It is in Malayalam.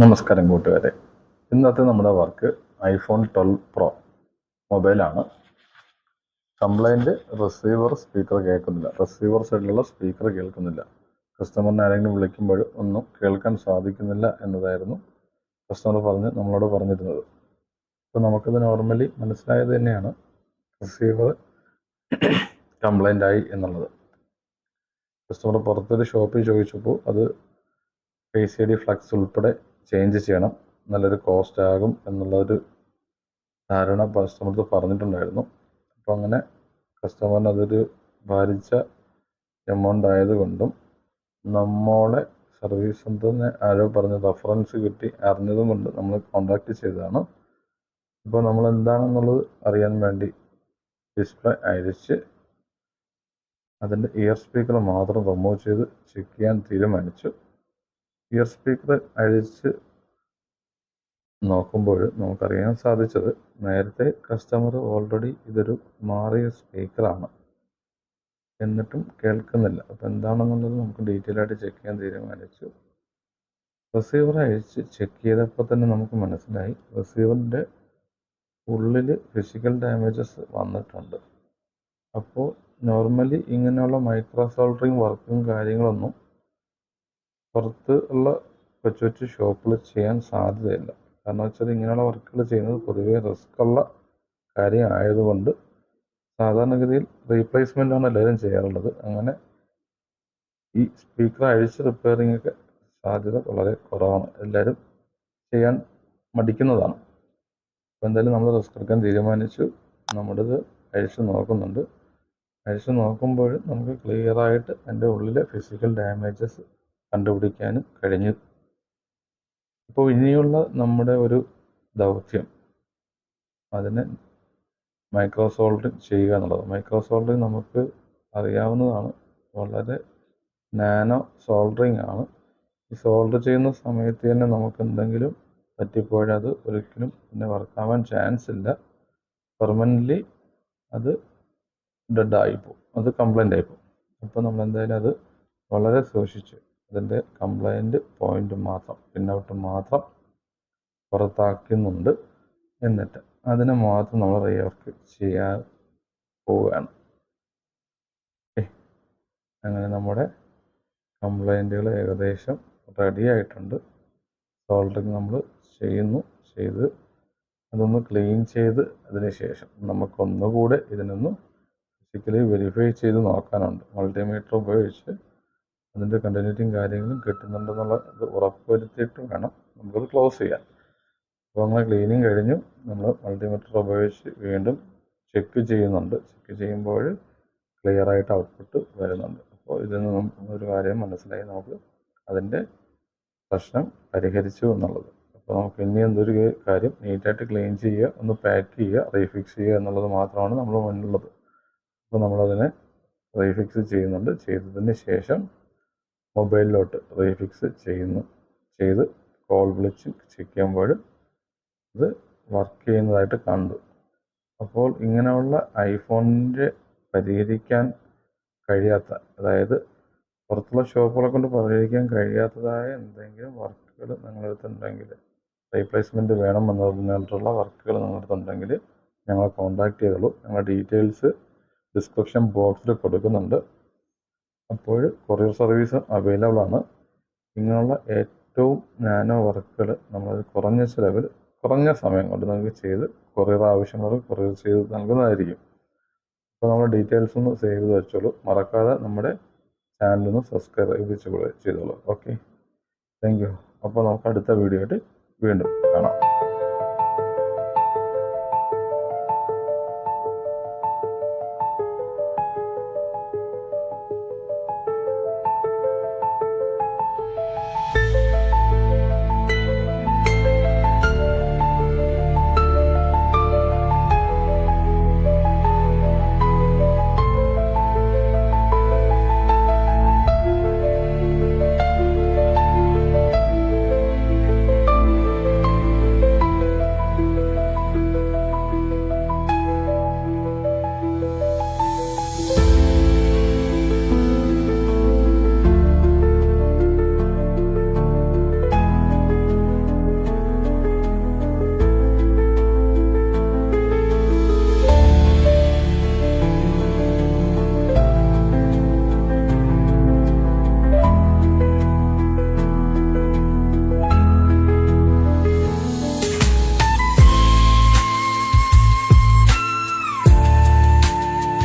നമസ്കാരം കൂട്ടുകാരെ. ഇന്നത്തെ നമ്മുടെ വർക്ക് ഐഫോൺ ട്വൽവ് പ്രോ മൊബൈലാണ്. കംപ്ലൈന്റ് റിസീവർ സ്പീക്കർ കേൾക്കുന്നില്ല. റിസീവർ സൈഡിലുള്ള സ്പീക്കർ കേൾക്കുന്നില്ല. കസ്റ്റമറിനെ ആരെങ്കിലും വിളിക്കുമ്പോൾ ഒന്നും കേൾക്കാൻ സാധിക്കുന്നില്ല എന്നതായിരുന്നു കസ്റ്റമർ പറഞ്ഞ് നമ്മളോട് പറഞ്ഞിരുന്നത്. അപ്പോൾ നമുക്കത് നോർമലി മനസ്സിലായത് തന്നെയാണ് റിസീവർ കംപ്ലൈന്റ് ആയി എന്നുള്ളത്. കസ്റ്റമർ പുറത്തൊരു ഷോപ്പിൽ ചോദിച്ചപ്പോൾ അത് ഫേസ് ഐ ഡി ഫ്ലക്സ് ഉൾപ്പെടെ ചേഞ്ച് ചെയ്യണം. നല്ലൊരു കോസ്റ്റ് ആകും എന്നുള്ളൊരു ധാരണ കസ്റ്റമർക്ക് പറഞ്ഞിട്ടുണ്ടായിരുന്നു. അപ്പോൾ അങ്ങനെ കസ്റ്റമറിന് അതൊരു ഭാരിച്ച എമൗണ്ട് ആയതുകൊണ്ടും നമ്മളെ സർവീസ് സെന്ററിന് ആരോ പറഞ്ഞ റഫറൻസ് കിട്ടി അറിഞ്ഞതും കൊണ്ട് നമ്മൾ കോണ്ടാക്ട് ചെയ്തതാണ്. അപ്പോൾ നമ്മൾ എന്താണെന്നുള്ളത് അറിയാൻ വേണ്ടി ഡിസ്പ്ലേ അയച്ച് അതിന്റെ ഇയർ സ്പീക്കർ മാത്രം റിമൂവ് ചെയ്ത് ചെക്ക് ചെയ്യാൻ തീരുമാനിച്ചു. ഇയർ സ്പീക്കർ അഴിച്ച് നോക്കുമ്പോൾ നമുക്കറിയാൻ സാധിച്ചത് നേരത്തെ കസ്റ്റമർ ഓൾറെഡി ഇതൊരു മാറിയ സ്പീക്കറാണ് എന്നിട്ടും കേൾക്കുന്നില്ല. അപ്പോൾ എന്താണെന്നുള്ളത് നമുക്ക് ഡീറ്റെയിൽ ആയിട്ട് ചെക്ക് ചെയ്യാൻ തീരുമാനിച്ചു. റിസീവർ അഴിച്ച് ചെക്ക് ചെയ്തപ്പോൾ തന്നെ നമുക്ക് മനസ്സിലായി. റിസീവറിന്റെ ഉള്ളിൽ ഫിസിക്കൽ ഡാമേജസ് വന്നിട്ടുണ്ട്. അപ്പോൾ നോർമലി ഇങ്ങനെയുള്ള മൈക്രോ സോൾഡറിങ് വർക്കും കാര്യങ്ങളൊന്നും പുറത്ത് ഉള്ള കൊച്ചു കൊച്ചു ഷോപ്പിൽ ചെയ്യാൻ സാധ്യതയില്ല. കാരണം വെച്ചാൽ ഇങ്ങനെയുള്ള വർക്കുകൾ ചെയ്യുന്നത് പൊതുവേ റിസ്ക് ഉള്ള കാര്യം ആയതുകൊണ്ട് സാധാരണഗതിയിൽ റീപ്ലേസ്മെന്റ് ആണ് എല്ലാവരും ചെയ്യാറുള്ളത്. അങ്ങനെ ഈ സ്പീക്കർ അഴിച്ച് റിപ്പയറിംഗ് ഒക്കെ സാധ്യത വളരെ കുറവാണ്. എല്ലാവരും ചെയ്യാൻ മടിക്കുന്നതാണ്. അപ്പോൾ എന്തായാലും നമ്മൾ റിസ്ക് എടുക്കാൻ തീരുമാനിച്ചു. നമ്മുടേത് അഴിച്ച് നോക്കുന്നുണ്ട്. അഴിച്ച് നോക്കുമ്പോഴും നമുക്ക് ക്ലിയർ ആയിട്ട് അതിന്റെ ഉള്ളിലെ ഫിസിക്കൽ ഡാമേജസ് കണ്ടുപിടിക്കാനും കഴിഞ്ഞു. ഇപ്പോൾ ഇനിയുള്ള നമ്മുടെ ഒരു ദൗത്യം അതിനെ മൈക്രോസോൾഡ് ചെയ്യുക എന്നുള്ളത്. മൈക്രോ നമുക്ക് അറിയാവുന്നതാണ് വളരെ നാനോ സോൾഡറിങ് ആണ്. ഈ സോൾഡർ ചെയ്യുന്ന സമയത്ത് തന്നെ നമുക്ക് എന്തെങ്കിലും പറ്റിപ്പോഴത് ഒരിക്കലും പിന്നെ വർക്കാവാൻ ചാൻസ് ഇല്ല. പെർമനന്റ്ലി അത് ഡെഡ് ആയിപ്പോവും അത് കംപ്ലൈന്റ് ആയിപ്പോവും അപ്പോൾ നമ്മൾ എന്തായാലും അത് വളരെ സൂക്ഷിച്ച് അതിന്റെ കംപ്ലൈന്റ് പോയിന്റ് മാത്രം പിന്നോട്ട് മാത്രം പുറത്താക്കുന്നുണ്ട് എന്നിട്ട് അതിനെ മാത്രം നമ്മൾ റീവർക്ക് ചെയ്യാൻ പോവുകയാണ്. അങ്ങനെ നമ്മുടെ കംപ്ലൈന്റുകൾ ഏകദേശം റെഡി ആയിട്ടുണ്ട്. സോൾഡറിങ് നമ്മൾ ചെയ്യുന്നു ചെയ്ത് അതൊന്ന് ക്ലീൻ ചെയ്ത് അതിന് ശേഷം നമുക്കൊന്നുകൂടെ ഇതിനൊന്ന് ഫിസിക്കലി വെരിഫൈ ചെയ്ത് നോക്കാനുണ്ട്. മൾട്ടിമീറ്റർ ഉപയോഗിച്ച് അതിന്റെ കണ്ടിന്യൂറ്റിയും കാര്യങ്ങളും കിട്ടുന്നുണ്ടെന്നുള്ള ഇത് ഉറപ്പുവരുത്തിയിട്ട് വേണം നമുക്കത് ക്ലോസ് ചെയ്യാൻ. അപ്പോൾ നമ്മൾ ക്ലീനിങ് കഴിഞ്ഞു. നമ്മൾ മൾട്ടിമീറ്റർ ഉപയോഗിച്ച് വീണ്ടും ചെക്ക് ചെയ്യുന്നുണ്ട്. ചെക്ക് ചെയ്യുമ്പോൾ ക്ലിയർ ആയിട്ട് ഔട്ട്പുട്ട് വരുന്നുണ്ട്. അപ്പോൾ ഇതിൽ നിന്നും ഒരു കാര്യം മനസ്സിലായി. നമുക്ക് അതിന്റെ പ്രശ്നം പരിഹരിച്ചു എന്നുള്ളത്. അപ്പോൾ നമുക്ക് ഇനി എന്തൊരു കാര്യം നീറ്റായിട്ട് ക്ലീൻ ചെയ്യുക ഒന്ന് പാക്ക് ചെയ്യുക റീഫിക്സ് ചെയ്യുക എന്നുള്ളത് മാത്രമാണ് നമ്മൾ മുന്നിലുള്ളത്. അപ്പോൾ നമ്മളതിനെ റീഫിക്സ് ചെയ്യുന്നുണ്ട്. ചെയ്തതിന് ശേഷം മൊബൈലിലോട്ട് റീഫിക്സ് ചെയ്യുന്നു ചെയ്ത് കോൾ വിളിച്ച് ചെയ്യുമ്പോൾ ഇത് വർക്ക് ചെയ്യുന്നതായിട്ട് കണ്ടു അപ്പോൾ ഇങ്ങനെയുള്ള ഐഫോണിന്റെ പരിഹരിക്കാൻ കഴിയാത്ത അതായത് പുറത്തുള്ള ഷോപ്പുകളെ കൊണ്ട് പരിഹരിക്കാൻ കഴിയാത്തതായ എന്തെങ്കിലും വർക്കുകൾ നിങ്ങളടുത്തുണ്ടെങ്കിൽ റീപ്ലേസ്മെന്റ് വേണം എന്നതിനായിട്ടുള്ള വർക്കുകൾ നിങ്ങളടുത്തുണ്ടെങ്കിൽ ഞങ്ങളെ കോൺടാക്റ്റ് ചെയ്തോളൂ. ഞങ്ങളുടെ ഡീറ്റെയിൽസ് ഡിസ്ക്രിപ്ഷൻ ബോക്സിൽ കൊടുക്കുന്നുണ്ട്. അപ്പോൾ കൊറിയർ സർവീസ് അവൈലബിൾ ആണ്. ഇങ്ങനെയുള്ള ഏറ്റവും നാനോ വർക്കുകൾ നമ്മൾ കുറഞ്ഞ ചിലവിൽ കുറഞ്ഞ സമയം കൊണ്ട് നമുക്ക് ചെയ്ത് കൊറിയർ ആവശ്യങ്ങൾ കൊറിയർ ചെയ്ത് നൽകുന്നതായിരിക്കും. അപ്പോൾ നമ്മൾ ഡീറ്റെയിൽസ് ഒന്ന് സേവ് ചെയ്ത് വെച്ചോളൂ. മറക്കാതെ നമ്മുടെ ചാനലൊന്ന് സബ്സ്ക്രൈബ് ചെയ്തോളൂ. ഓക്കെ താങ്ക് യു അപ്പോൾ നമുക്ക് അടുത്ത വീഡിയോ ആയിട്ട് വീണ്ടും കാണാം.